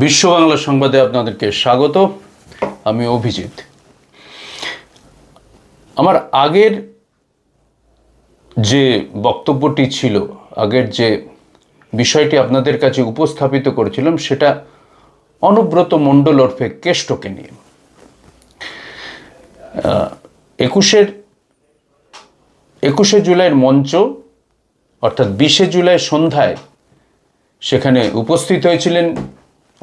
বিশ্ব বাংলা সংবাদে আপনাদেরকে স্বাগত। আমি অভিজিৎ। আমার আগের যে বক্তব্যটি ছিল, আগের যে বিষয়টি আপনাদের কাছে উপস্থাপিত করেছিলাম, সেটা অনুব্রত মণ্ডল ওরফে কেষ্টকে নিয়ে। একুশের, একুশে জুলাইয়ের মঞ্চ, অর্থাৎ বিশে জুলাই সন্ধ্যায় সেখানে উপস্থিত হয়েছিলেন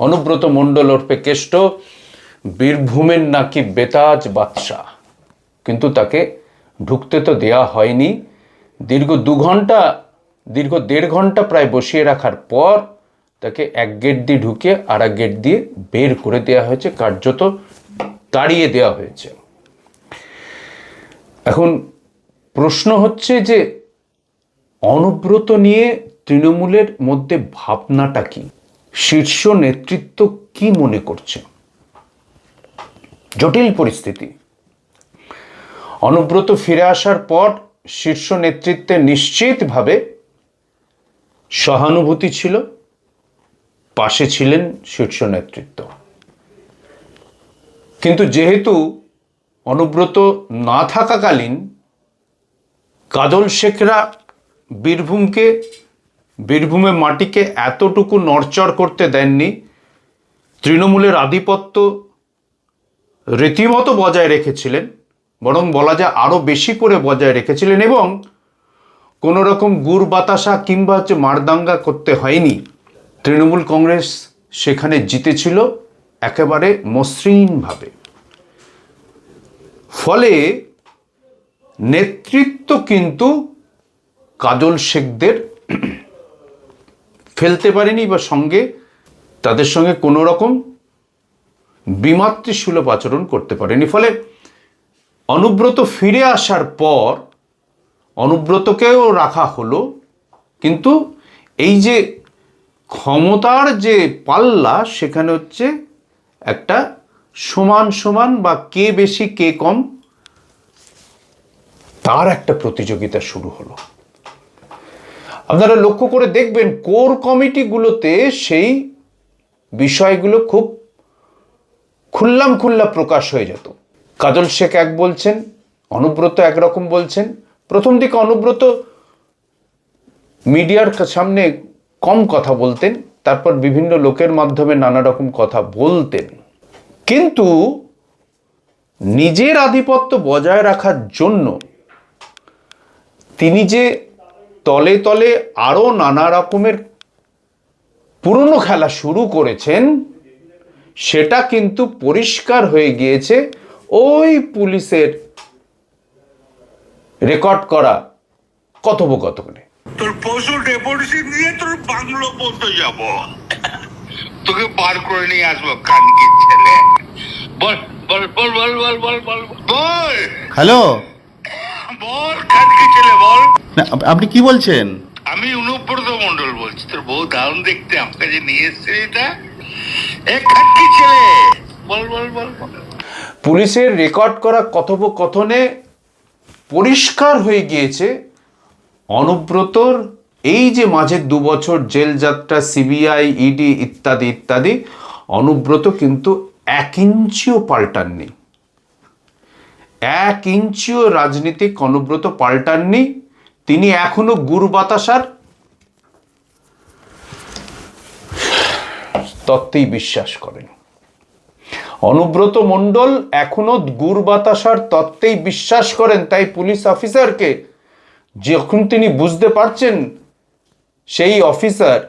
অনুব্রত মণ্ডল ওরফে কেষ্ট, বীরভূমের নাকি বেতাজ বাদশাহ। কিন্তু তাকে ঢুকতে তো দেয়া হয়নি। দীর্ঘ দু ঘণ্টা, দীর্ঘ দেড় ঘণ্টা প্রায় বসিয়ে রাখার পর তাকে এক গেট দিয়ে ঢুকে আর এক গেট দিয়ে বের করে দেওয়া হয়েছে, কার্যত তাড়িয়ে দেওয়া হয়েছে। এখন প্রশ্ন হচ্ছে যে, অনুব্রত নিয়ে তৃণমূলের মধ্যে ভাবনাটা কি? শীর্ষ নেতৃত্ব কি মনে করছে? জটিল পরিস্থিতি। অনুব্রত ফিরে আসার পর শীর্ষ নেতৃত্বে নিশ্চিতভাবে সহানুভূতি ছিল, পাশে ছিলেন শীর্ষ নেতৃত্ব। কিন্তু যেহেতু অনুব্রত না থাকাকালীন কাজল শেখরা বীরভূমকে বীরভূমে মাটিকে এতটুকু নড়চড় করতে দেননি, তৃণমূলের আধিপত্য রীতিমতো বজায় রেখেছিলেন, বরং বলা যায় আরও বেশি করে বজায় রেখেছিলেন এবং কোনো রকম গুড় বাতাসা কিংবা হচ্ছে মারদাঙ্গা করতে হয়নি। তৃণমূল কংগ্রেস সেখানে জিতেছিল একেবারে মসৃণভাবে। ফলে নেতৃত্ব কিন্তু কাজল শেখদের ফেলতে পারেনি বা সঙ্গে তাদের সঙ্গে কোনো রকম বিমাতৃসুলভ আচরণ করতে পারেনি। ফলে অনুব্রত ফিরে আসার পর অনুব্রতকেও রাখা হলো, কিন্তু এই যে ক্ষমতার যে পাল্লা, সেখানে হচ্ছে একটা সমান সমান বা কে বেশি, কে কম, তার একটা প্রতিযোগিতা শুরু হলো। আপনারা লক্ষ্য করে দেখবেন কোর কমিটিগুলোতে সেই বিষয়গুলো খুব খুল্লাম খুল্লা প্রকাশ হয়ে যেত। কাজল শেখ এক বলছেন, অনুব্রত একরকম বলছেন। প্রথম দিকে অনুব্রত মিডিয়ার সামনে কম কথা বলতেন, তারপর বিভিন্ন লোকের মাধ্যমে নানা রকম কথা বলতেন। কিন্তু নিজের আধিপত্য বজায় রাখার জন্য তিনি যে তলে তলে আরও নানা রকমের পুরনো খেলা শুরু করেছেন সেটা কিন্তু পরিষ্কার হয়ে গিয়েছে ওই পুলিশের রেকর্ড করা কথোপকথনে। তোর পশু ডেপুটেশন দিয়ে তোর বাংলো পর্যন্ত যাব। তোকে বার করে নিয়ে আসব কানকি ছেলে। বল বল বল বল বল বল বল বল। হ্যালো? বল কানকি ছেলে বল। আপনি কি বলছেন? আমি অনুব্রত মন্ডল বলছি তোর বউ দারুণ দেখতে আমাকে যে নিয়ে এসছে এটা? এ ছেলে! বল বল বল। পুলিশের রেকর্ড করা কথোপকথনে পরিষ্কার হয়ে গিয়েছে অনুব্রতর এই যে মাঝের দু বছর জেল যাত্রা সিবিআই ইডি ইত্যাদি ইত্যাদি অনুব্রত কিন্তু এক ইঞ্চিও পাল্টাননি। এক ইঞ্চিও রাজনীতিক অনুব্রত পাল্টাননি। তিনি এখনও গুরু বাতাসার তত্ত্বেই বিশ্বাস করেন। অনুব্রত মণ্ডল এখনও গুড় বাতাসার তত্ত্বেই বিশ্বাস করেন, তাই পুলিশ অফিসারকে যখন তিনি বুঝতে পারছেন, সেই অফিসার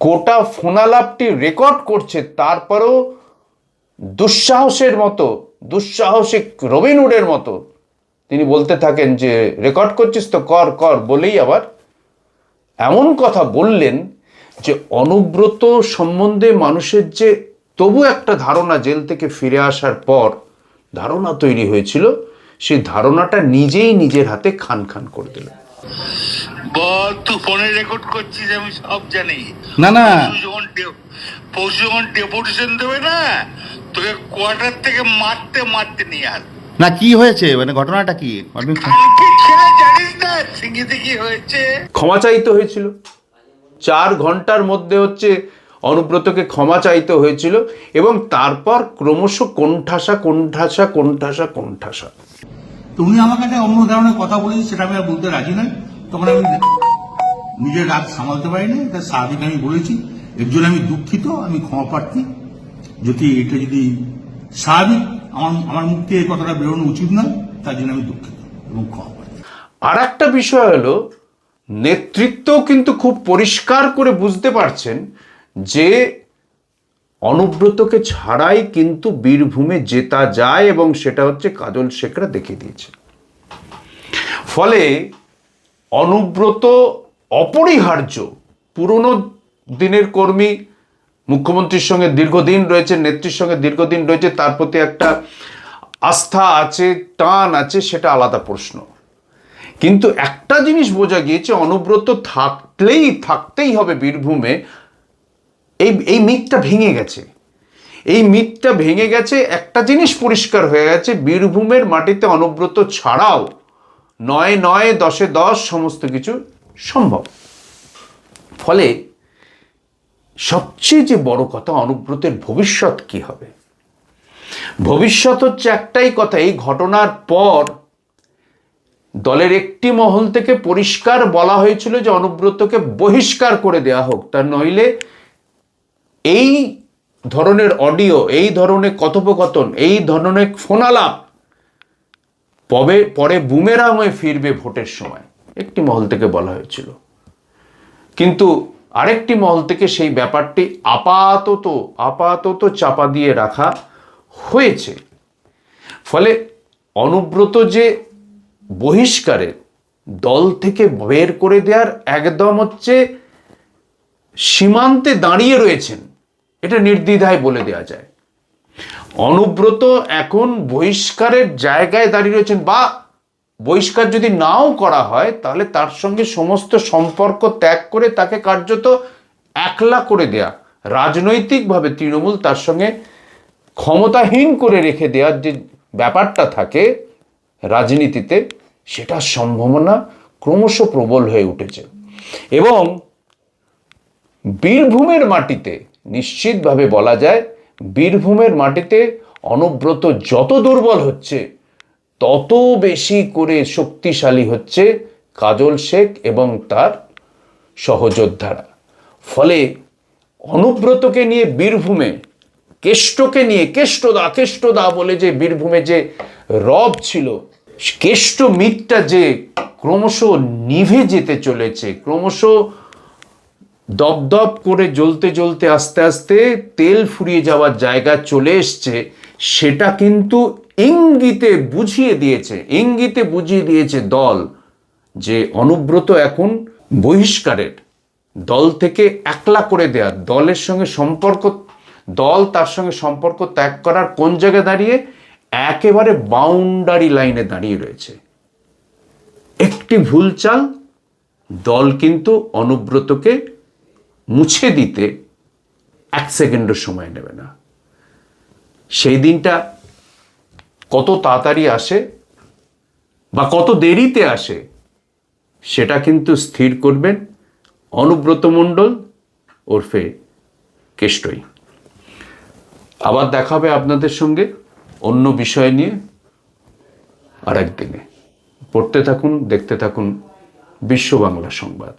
গোটা ফোনালাপটি রেকর্ড করছে, তারপরেও দুঃসাহসের মতো, দুঃসাহসিক রবিনহুডের মতো তিনি বলতে থাকেন যে রেকর্ড করছিস তো কর কর বলেই আবার এমন কথা বললেন যে অনুব্রত সম্বন্ধে মানুষের যে তবু একটা ধারণা জেল থেকে ফিরে আসার পর ধারণা তৈরি হয়েছিল সেই ধারণাটা নিজেই নিজের হাতে খান খান করে দিল বল তুই ফোনে রেকর্ড করছিস আমি সব জানি। না না। পরশু যখন ডেপুটেশন দেবে না তোকে কোয়ার্টার থেকে মারতে মারতে নিয়ে আস না কি হয়েছে? মানে ঘটনাটা কি? আপনি ক্ষমা চাইতে হয়েছিল। চার ঘণ্টার মধ্যে হচ্ছে অনুব্রতকে ক্ষমা চাইতে হয়েছিল এবং তারপর ক্রমশ কোণঠাসা কোণঠাসা কোণঠাসা কোণঠাসা। তুমি আমাকে একটা অন্য ধরনের কথা বলেছে সেটা আমি আর বলতে রাজি নই। তখন আমি নিজের রাগ সামালতে পারিনি এটা স্বাভাবিক আমি বলেছি। এর জন্য আমি দুঃখিত আমি ক্ষমা প্রার্থী। যদি এটা যদি স্বাভাবিক আমার আমার মুখ থেকে এই কথাটা বেরোনো উচিত নয়, তার জন্য আমি দুঃখিত এবং ক্ষমা আর একটা বিষয় হলো, নেতৃত্বও কিন্তু খুব পরিষ্কার করে বুঝতে পারছেন যে অনুব্রতকে ছাড়াই কিন্তু বীরভূমে জেতা যায় এবং সেটা হচ্ছে কাজল শেখরা দেখিয়ে দিয়েছে ফলে অনুব্রত অপরিহার্য, পুরনো দিনের কর্মী মুখ্যমন্ত্রীর সঙ্গে দীর্ঘদিন রয়েছে, নেত্রীর সঙ্গে দীর্ঘদিন রয়েছে, তার প্রতি একটা আস্থা আছে, টান আছে, সেটা আলাদা প্রশ্ন। কিন্তু একটা জিনিস বোঝা গিয়েছে, অনুব্রত থাকলেই, থাকতেই হবে বীরভূমে, এই এই মিথটা ভেঙে গেছে। এই মিথটা ভেঙে গেছে, একটা জিনিস পরিষ্কার হয়ে গেছে, বীরভূমের মাটিতে অনুব্রত ছাড়াও নয় নয়, দশে দশ, সমস্ত কিছু সম্ভব। ফলে সবচেয়ে যে বড় কথা অনুব্রতের ভবিষ্যৎ কি হবে? ভবিষ্যৎ হচ্ছে একটাই কথা, এই ঘটনার পর দলের একটি মহল থেকে পরিষ্কার বলা হয়েছিল যে অনুব্রতকে বহিষ্কার করে দেওয়া হোক। তা নইলে এই ধরনের অডিও, এই ধরনের কথোপকথন, এই ধরনের ফোনালাপ পবে, পরে বুমেরাং হয়ে ফিরবে ভোটের সময়। একটি মহল থেকে বলা হয়েছিল। কিন্তু আরেকটি মহল থেকে সেই ব্যাপারটি আপাতত আপাতত চাপা দিয়ে রাখা হয়েছে। ফলে অনুব্রত যে বহিষ্কারে দল থেকে বের করে দেওয়ার একদম হচ্ছে সীমান্তে দাঁড়িয়ে রয়েছেন, এটা নির্দ্বিধায় বলে দেওয়া যায়। অনুব্রত এখন বহিষ্কারের জায়গায় দাঁড়িয়ে রয়েছেন বা বহিষ্কার যদি নাও করা হয়, তাহলে তার সঙ্গে সমস্ত সম্পর্ক ত্যাগ করে তাকে কার্যত একলা করে দেয়া, রাজনৈতিকভাবে তৃণমূল তার সঙ্গে ক্ষমতাহীন করে রেখে দেওয়ার যে ব্যাপারটা থাকে রাজনীতিতে সেটার সম্ভাবনা ক্রমশ প্রবল হয়ে উঠেছে। এবং বীরভূমের মাটিতে নিশ্চিতভাবে বলা যায়, বীরভূমের মাটিতে অনুব্রত যত দুর্বল হচ্ছে তত বেশি করে শক্তিশালী হচ্ছে কাজল শেখ এবং তার সহযোদ্ধারা। ফলে অনুব্রতকে নিয়ে বীরভূমে, কেষ্টকে নিয়ে, কেষ্টদা কেষ্টদা বলে যে বীরভূমে যে রব ছিল, কেষ্ট মিথটা যে ক্রমশ নিভে যেতে চলেছে, ক্রমশ দপদপ করে জ্বলতে জ্বলতে আস্তে আস্তে তেল ফুরিয়ে যাওয়ার জায়গা চলে এসছে, সেটা কিন্তু ইঙ্গিতে বুঝিয়ে দিয়েছে, ইঙ্গিতে বুঝিয়ে দিয়েছে দল যে অনুব্রত এখন বহিষ্কারের দল থেকে একলা করে দেয়া, দলের সঙ্গে সম্পর্ক, দল তার সঙ্গে সম্পর্ক ত্যাগ করার কোন জায়গায় দাঁড়িয়ে? একেবারে বাউন্ডারি লাইনে দাঁড়িয়ে রয়েছে। একটি ভুল চাল, দল কিন্তু অনুব্রতকে মুছে দিতে এক সেকেন্ডের সময় নেবে না। সেই দিনটা কত তাড়াতাড়ি আসে বা কত দেরিতে আসে, সেটা কিন্তু স্থির করবেন অনুব্রত মণ্ডল ওরফে কেষ্টই। আবার দেখা হবে আপনাদের সঙ্গে অন্য বিষয় নিয়ে আর একদিনে পড়তে থাকুন, দেখতে থাকুন বিশ্ব বাংলা সংবাদ।